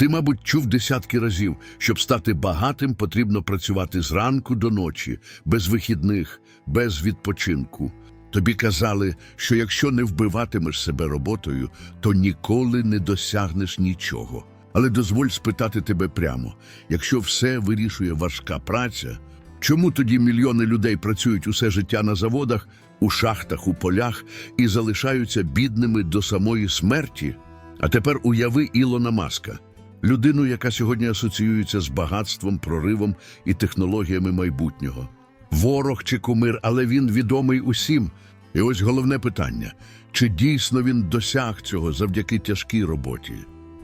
Ти, мабуть, чув десятки разів, щоб стати багатим, потрібно працювати зранку до ночі, без вихідних, без відпочинку. Тобі казали, що якщо не вбиватимеш себе роботою, то ніколи не досягнеш нічого. Але дозволь спитати тебе прямо: якщо все вирішує важка праця, чому тоді мільйони людей працюють усе життя на заводах, у шахтах, у полях і залишаються бідними до самої смерті? А тепер уяви Ілона Маска, людину, яка сьогодні асоціюється з багатством, проривом і технологіями майбутнього. Ворог чи кумир, але він відомий усім. І ось головне питання: чи дійсно він досяг цього завдяки тяжкій роботі?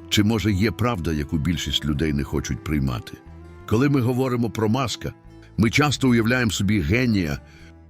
Чи може є правда, яку більшість людей не хочуть приймати? Коли ми говоримо про маска, ми часто уявляємо собі генія,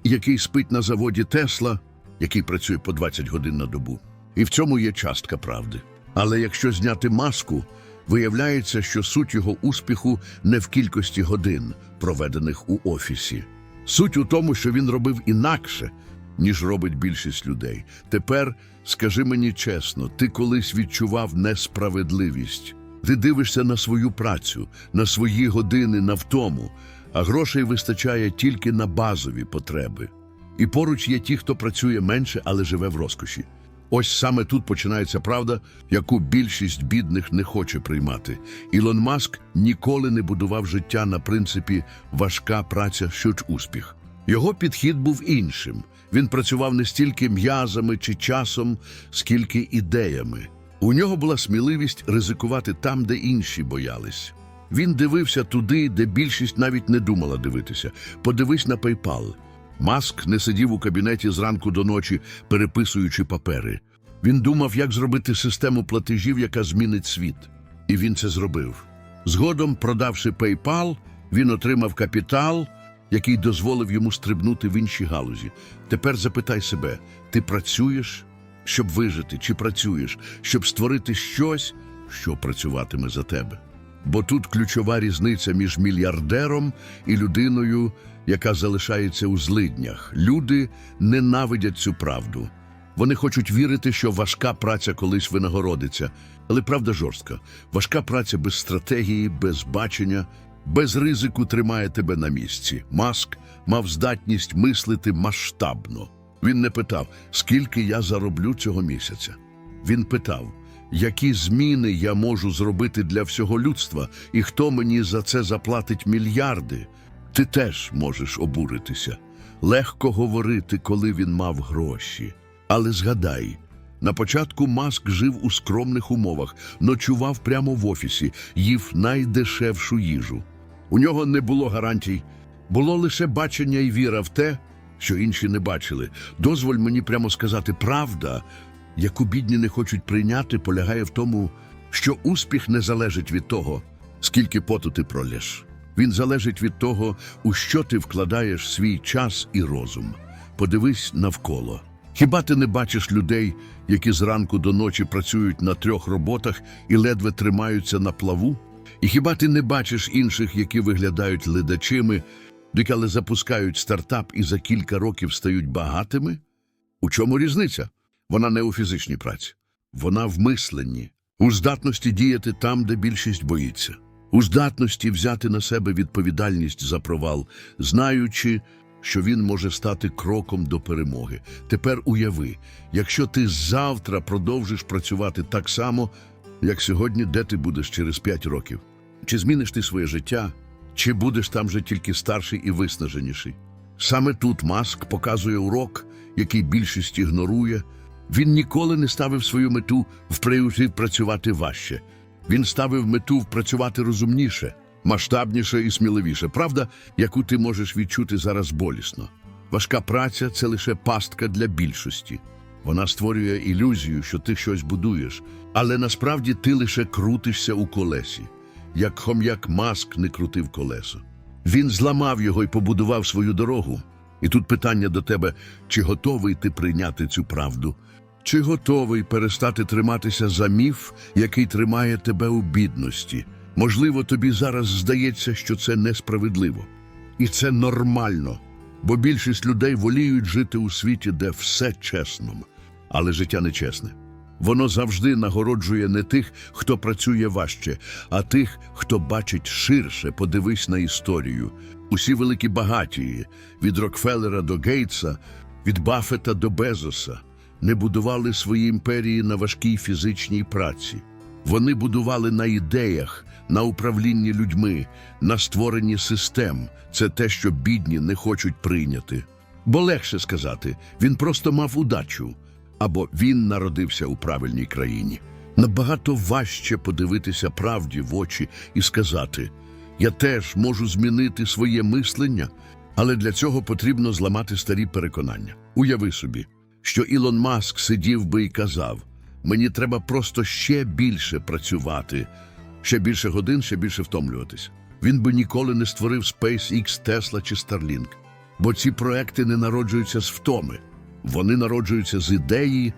який спить на заводі Тесла, який працює по 20 годин на добу. І в цьому є частка правди. Але якщо зняти маску, виявляється, що суть його успіху не в кількості годин, проведених у офісі. Суть у тому, що він робив інакше, ніж робить більшість людей. Тепер скажи мені чесно, ти колись відчував несправедливість. Ти дивишся на свою працю, на свої години, на втому, а грошей вистачає тільки на базові потреби. І поруч є ті, хто працює менше, але живе в розкоші. Ось саме тут починається правда, яку більшість бідних не хоче приймати. Ілон Маск ніколи не будував життя на принципі важка праця, що ж успіх. Його підхід був іншим. Він працював не стільки м'язами чи часом, скільки ідеями. У нього була сміливість ризикувати там, де інші боялись. Він дивився туди, де більшість навіть не думала дивитися. Подивись на PayPal. Маск не сидів у кабінеті зранку до ночі, переписуючи папери. Він думав, як зробити систему платежів, яка змінить світ. І він це зробив. Згодом, продавши PayPal, він отримав капітал, який дозволив йому стрибнути в інші галузі. Тепер запитай себе: ти працюєш, щоб вижити, чи працюєш, щоб створити щось, що працюватиме за тебе? Бо тут ключова різниця між мільярдером і людиною, яка залишається у злиднях. Люди ненавидять цю правду. Вони хочуть вірити, що важка праця колись винагородиться. Але правда жорстка. Важка праця без стратегії, без бачення, без ризику тримає тебе на місці. Маск мав здатність мислити масштабно. Він не питав, скільки я зароблю цього місяця. Він питав, які зміни я можу зробити для всього людства, і хто мені за це заплатить мільярди. Ти теж можеш обуритися. Легко говорити, коли він мав гроші. Але згадай, на початку Маск жив у скромних умовах, ночував прямо в офісі, їв найдешевшу їжу. У нього не було гарантій, було лише бачення і віра в те, що інші не бачили. Дозволь мені прямо сказати, правда, яку бідні не хочуть прийняти, полягає в тому, що успіх не залежить від того, скільки поту ти пролєш. Він залежить від того, у що ти вкладаєш свій час і розум. Подивись навколо. Хіба ти не бачиш людей, які зранку до ночі працюють на трьох роботах і ледве тримаються на плаву? І хіба ти не бачиш інших, які виглядають ледачими, але запускають стартап і за кілька років стають багатими? У чому різниця? Вона не у фізичній праці, вона в мисленні, у здатності діяти там, де більшість боїться, у здатності взяти на себе відповідальність за провал, знаючи, що він може стати кроком до перемоги. Тепер уяви, якщо ти завтра продовжиш працювати так само, як сьогодні, де ти будеш через п'ять років? Чи зміниш ти своє життя, чи будеш там же тільки старший і виснаженіший? Саме тут Маск показує урок, який більшість ігнорує. Він ніколи не ставив свою мету вприяти працювати важче. Він ставив мету працювати розумніше, масштабніше і сміливіше. Правда, яку ти можеш відчути зараз болісно. Важка праця це лише пастка для більшості. Вона створює ілюзію, що ти щось будуєш, але насправді ти лише крутишся у колесі, як хом'як маск не крутив колесо. Він зламав його і побудував свою дорогу. І тут питання до тебе: чи готовий ти прийняти цю правду? Чи готовий перестати триматися за міф, який тримає тебе у бідності? Можливо, тобі зараз здається, що це несправедливо. І це нормально, бо більшість людей воліють жити у світі, де все чесно. Але життя нечесне. Воно завжди нагороджує не тих, хто працює важче, а тих, хто бачить ширше, подивись на історію. Усі великі багатії, від Рокфеллера до Гейтса, від Баффета до Безоса, не будували свої імперії на важкій фізичній праці. Вони будували на ідеях, на управлінні людьми, на створенні систем. Це те, що бідні не хочуть прийняти. Бо легше сказати, він просто мав удачу, або він народився у правильній країні. Набагато важче подивитися правді в очі і сказати: я теж можу змінити своє мислення, але для цього потрібно зламати старі переконання. Уяви собі, що Ілон Маск сидів би і казав: мені треба просто ще більше працювати, ще більше годин, ще більше втомлюватися. Він би ніколи не створив SpaceX, Tesla чи Starlink. Бо ці проекти не народжуються з втоми. Вони народжуються з ідеї,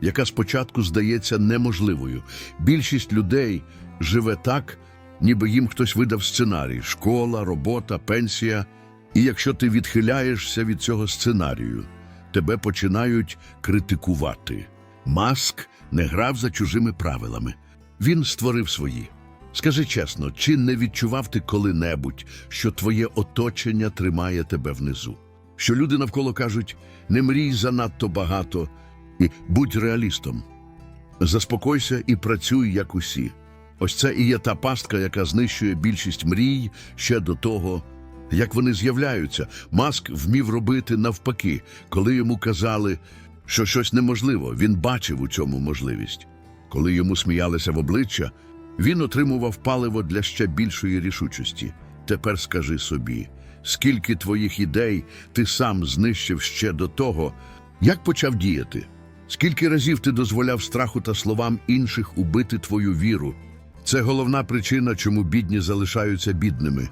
яка спочатку здається неможливою. Більшість людей живе так, ніби їм хтось видав сценарій: школа, робота, пенсія. І якщо ти відхиляєшся від цього сценарію, тебе починають критикувати. Маск не грав за чужими правилами. Він створив свої. Скажи чесно, чи не відчував ти коли-небудь, що твоє оточення тримає тебе внизу? Що люди навколо кажуть, не мрій занадто багато і будь реалістом. Заспокойся і працюй, як усі. Ось це і є та пастка, яка знищує більшість мрій ще до того, як вони з'являються. Маск вмів робити навпаки, коли йому казали, що щось неможливо, він бачив у цьому можливість. Коли йому сміялися в обличчя, він отримував паливо для ще більшої рішучості. Тепер скажи собі, скільки твоїх ідей ти сам знищив ще до того, як почав діяти? Скільки разів ти дозволяв страху та словам інших убити твою віру? Це головна причина, чому бідні залишаються бідними.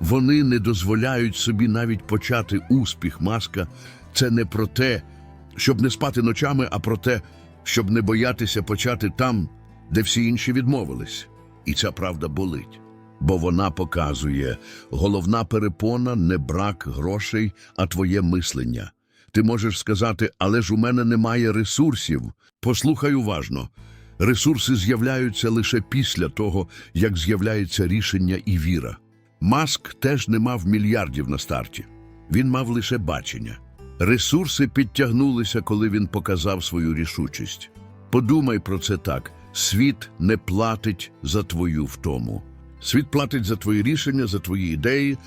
Вони не дозволяють собі навіть почати успіх маска. Це не про те, щоб не спати ночами, а про те, щоб не боятися почати там, де всі інші відмовились. І ця правда болить. Бо вона показує, головна перепона не брак грошей, а твоє мислення. Ти можеш сказати, але ж у мене немає ресурсів. Послухай уважно. Ресурси з'являються лише після того, як з'являється рішення і віра. Маск теж не мав мільярдів на старті. Він мав лише бачення. Ресурси підтягнулися, коли він показав свою рішучість. Подумай про це так: світ не платить за твою втому. Світ платить за твої рішення, за твої ідеї,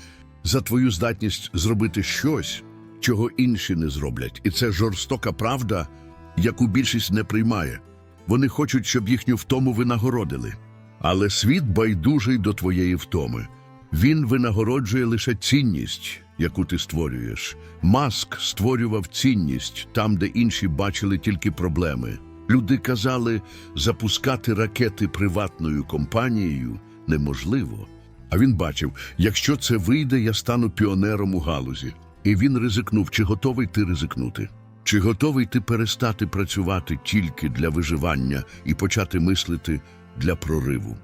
за твою здатність зробити щось, чого інші не зроблять. І це жорстока правда, яку більшість не приймає. Вони хочуть, щоб їхню втому винагородили. Але світ байдужий до твоєї втоми. Він винагороджує лише цінність, яку ти створюєш. Маск створював цінність там, де інші бачили тільки проблеми. Люди казали, запускати ракети приватною компанією неможливо. А він бачив, якщо це вийде, я стану піонером у галузі. І він ризикнув, чи готовий ти ризикнути? Чи готовий ти перестати працювати тільки для виживання і почати мислити для прориву?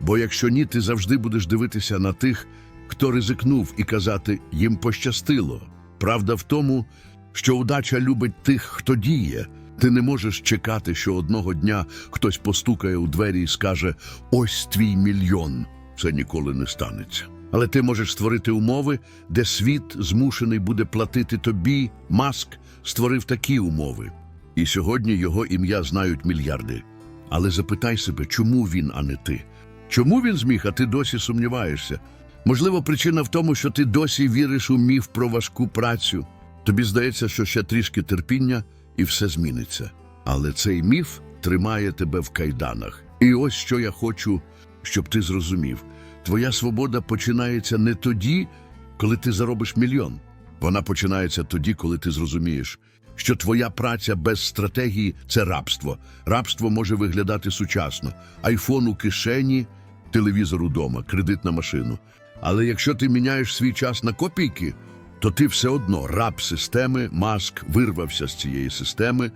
Бо якщо ні, ти завжди будеш дивитися на тих, хто ризикнув, і казати їм пощастило. Правда в тому, що удача любить тих, хто діє. Ти не можеш чекати, що одного дня хтось постукає у двері і скаже Ось твій мільйон. Це ніколи не станеться. Але ти можеш створити умови, де світ змушений буде платити тобі. Маск створив такі умови. І сьогодні його ім'я знають мільярди. Але запитай себе, чому він, а не ти? Чому він зміг, а ти досі сумніваєшся? Можливо, причина в тому, що ти досі віриш у міф про важку працю. Тобі здається, що ще трішки терпіння і все зміниться. Але цей міф тримає тебе в кайданах. І ось що я хочу, щоб ти зрозумів: твоя свобода починається не тоді, коли ти заробиш мільйон. Вона починається тоді, коли ти зрозумієш, що твоя праця без стратегії це рабство. Рабство може виглядати сучасно: айфон у кишені, телевізор удома, кредит на машину. Але якщо ти міняєш свій час на копійки, то ти все одно раб системи, маск вирвався з цієї системи,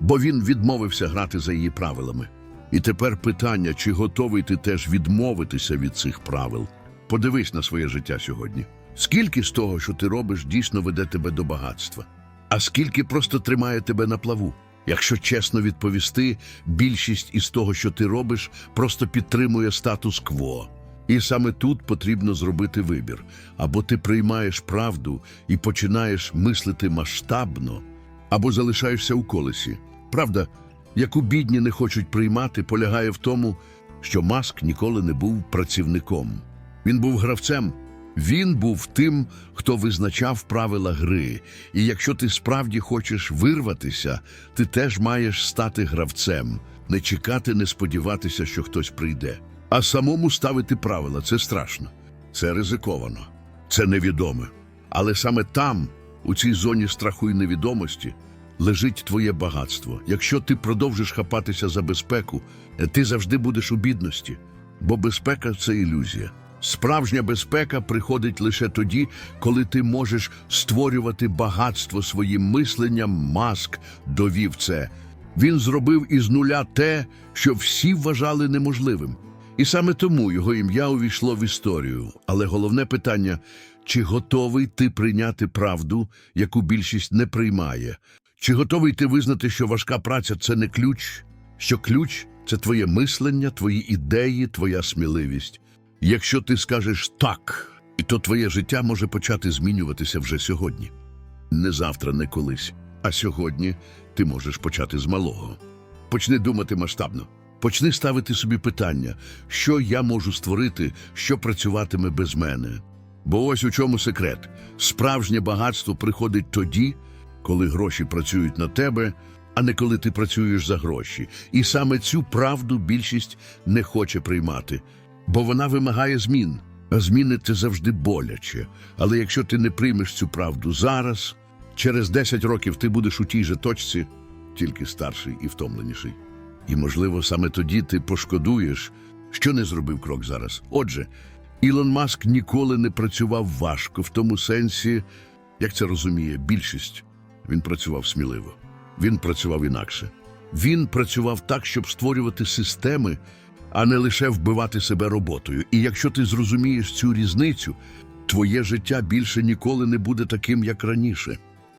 бо він відмовився грати за її правилами. І тепер питання, чи готовий ти теж відмовитися від цих правил? Подивись на своє життя сьогодні. Скільки з того, що ти робиш, дійсно веде тебе до багатства, а скільки просто тримає тебе на плаву? Якщо чесно відповісти, більшість із того, що ти робиш, просто підтримує статус-кво. І саме тут потрібно зробити вибір. Або ти приймаєш правду і починаєш мислити масштабно, або залишаєшся у колесі. Правда, яку бідні не хочуть приймати, полягає в тому, що Маск ніколи не був працівником. Він був гравцем. Він був тим, хто визначав правила гри. І якщо ти справді хочеш вирватися, ти теж маєш стати гравцем, не чекати, не сподіватися, що хтось прийде. А самому ставити правила це страшно, це ризиковано, це невідоме. Але саме там, у цій зоні страху і невідомості, лежить твоє багатство. Якщо ти продовжиш хапатися за безпеку, ти завжди будеш у бідності, бо безпека це ілюзія. Справжня безпека приходить лише тоді, коли ти можеш створювати багатство своїм мисленням. Маск довів це. Він зробив із нуля те, що всі вважали неможливим. І саме тому його ім'я увійшло в історію. Але головне питання: чи готовий ти прийняти правду, яку більшість не приймає? Чи готовий ти визнати, що важка праця це не ключ, що ключ це твоє мислення, твої ідеї, твоя сміливість? Якщо ти скажеш так, то твоє життя може почати змінюватися вже сьогодні. Не завтра, не колись, а сьогодні ти можеш почати з малого. Почни думати масштабно. Почни ставити собі питання, що я можу створити, що працюватиме без мене. Бо ось у чому секрет: справжнє багатство приходить тоді, коли гроші працюють на тебе, а не коли ти працюєш за гроші. І саме цю правду більшість не хоче приймати, бо вона вимагає змін. А зміни це завжди боляче. Але якщо ти не приймеш цю правду зараз, через 10 років ти будеш у тій же точці, тільки старший і втомленіший. І, можливо, саме тоді ти пошкодуєш, що не зробив крок зараз. Отже, Ілон Маск ніколи не працював важко в тому сенсі, як це розуміє більшість. Він працював сміливо. Він працював інакше. Він працював так, щоб створювати системи, а не лише вбивати себе роботою. І якщо ти зрозумієш цю різницю, твоє життя більше ніколи не буде таким, як раніше.